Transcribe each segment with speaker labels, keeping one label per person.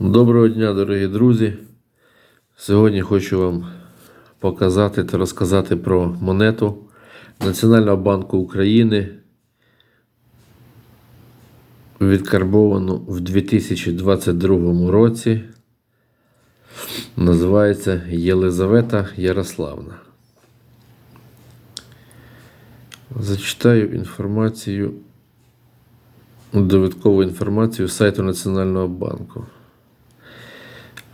Speaker 1: Доброго дня, дорогі друзі. Сьогодні хочу вам показати та розказати про монету Національного банку України, відкарбовану в 2022 році. Називається Єлизавета Ярославна. Зачитаю інформацію, довідкову інформацію з сайту Національного банку.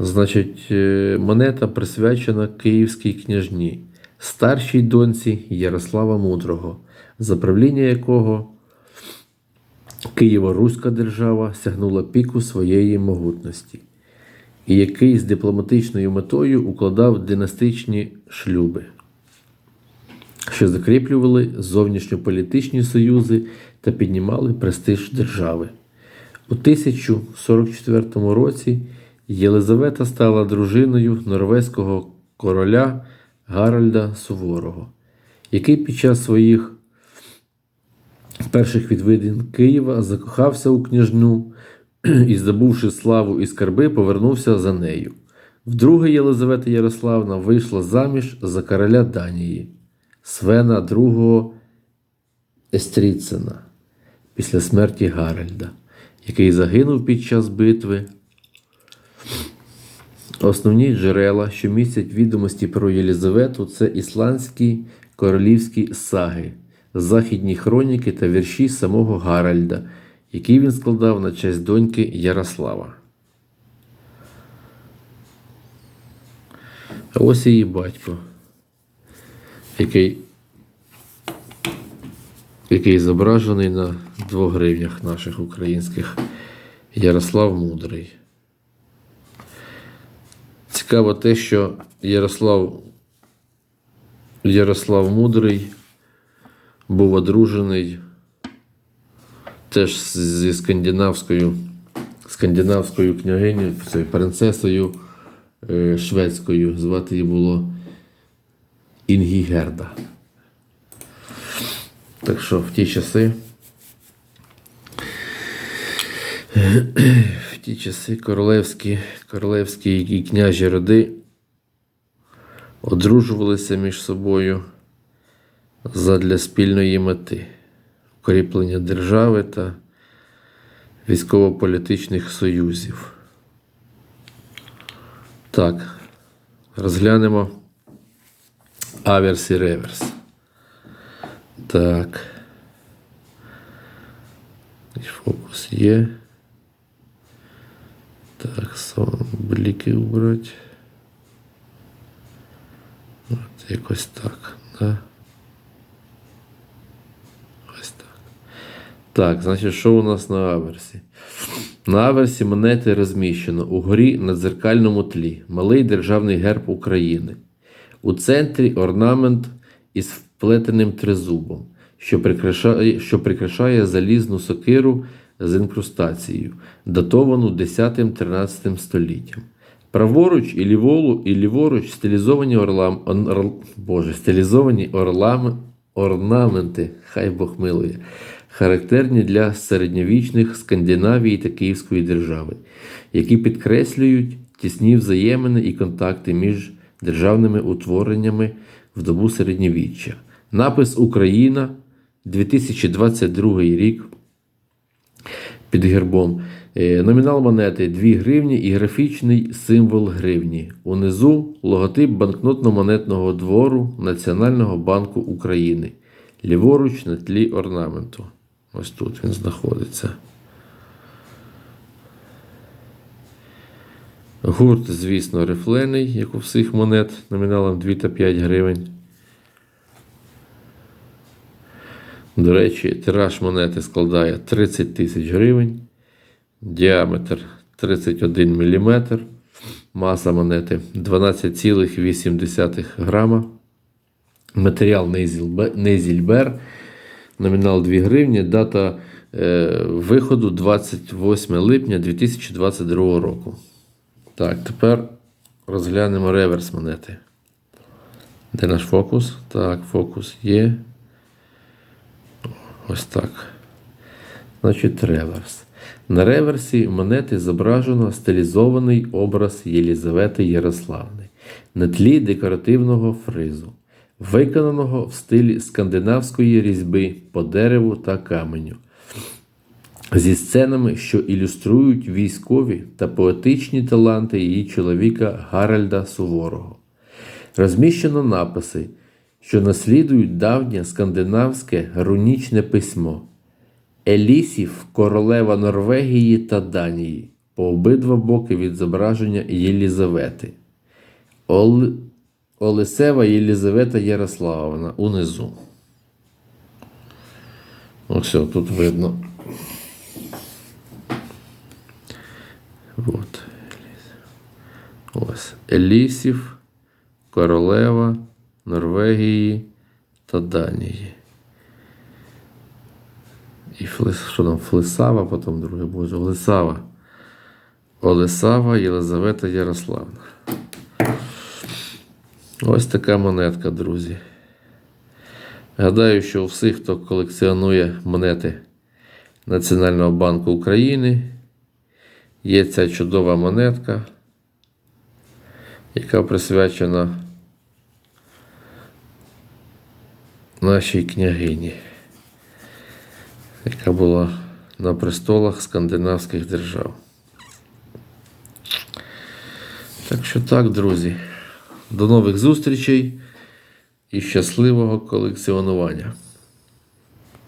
Speaker 1: Значить, е, монета присвячена Київській княжні, старшій доньці Ярослава Мудрого, за правління якого Києво-Руська держава сягнула піку своєї могутності, і який з дипломатичною метою укладав династичні шлюби, що закріплювали зовнішньополітичні союзи та піднімали престиж держави. У 1044 році Єлизавета стала дружиною норвезького короля Гаральда Суворого, який під час своїх перших відвідин Києва закохався у княжну і, здобувши славу і скарби, повернувся за нею. Вдруге Єлизавета Ярославна вийшла заміж за короля Данії Свена II Естріцена після смерті Гаральда, який загинув під час битви. Основні джерела, що містять відомості про Єлізавету, це ісландські королівські саги, західні хроніки та вірші самого Гаральда, які він складав на честь доньки Ярослава. А ось її батько, який, який зображений на двох гривнях наших українських Ярослав Мудрий. Цікаво те, що Ярослав, Ярослав Мудрий був одружений теж зі скандинавською, скандинавською княгинею, принцесою е, шведською. Звати її було Інгігерда. Так що в ті часи. В ті часи королевські, королевські і княжі роди одружувалися між собою задля спільної мети укріплення держави та військово-політичних союзів. Так, розглянемо аверс і реверс. Так. Фокус є. Так, сон бліки убрати. От якось так, да? Ось так. Так, значить, що у нас на аверсі? На аверсі монети розміщено угорі на дзеркальному тлі. Малий державний герб України. У центрі орнамент із вплетеним тризубом, що прикрашає, що прикрашає залізну сокиру з інкрустацією, датовану 10-13 століттям. Праворуч і ліворуч, і ліворуч стилізовані, орлам, ор, Боже, стилізовані орлам, орнаменти, хай Бог милує, характерні для середньовічних Скандинавії та Київської держави, які підкреслюють тісні взаємини і контакти між державними утвореннями в добу середньовіччя. Напис Україна 2022 рік під гербом. Е, Номінал монети 2 гривні і графічний символ гривні. Унизу логотип банкнотно-монетного двору Національного банку України. Ліворуч на тлі орнаменту. Ось тут він знаходиться. Гурт, звісно, рифлений, як у всіх монет, номіналом 2 та 5 гривень. До речі, тираж монети складає 30 тисяч гривень, діаметр 31 мм, маса монети 12,8 грама, матеріал Нейзільбе- Нейзільбер, номінал 2 гривні, дата е, виходу 28 липня 2022 року. Так, тепер розглянемо реверс монети. Де наш фокус? Так, фокус є. Ось так. Значить, реверс. На реверсі монети зображено стилізований образ Єлізавети Ярославни на тлі декоративного фризу, виконаного в стилі скандинавської різьби по дереву та каменю, зі сценами, що ілюструють військові та поетичні таланти її чоловіка Гаральда Суворого. Розміщено написи, що наслідують давнє скандинавське рунічне письмо. Елісів, королева Норвегії та Данії по обидва боки від зображення Єлізавети. Ол... Олесева Єлізавета Ярославовна унизу. Ось о, тут видно. От. Ось. Елісів, королева Норвегії та Данії. І Флес, що там, Флесава, потім друге боже, Олесава. Олесава Єлизавета Ярославна. Ось така монетка, друзі. Гадаю, що у всіх, хто колекціонує монети Національного банку України, є ця чудова монетка, яка присвячена нашій княгині яка була на престолах скандинавських держав. Так що так, друзі. До нових зустрічей і щасливого колекціонування.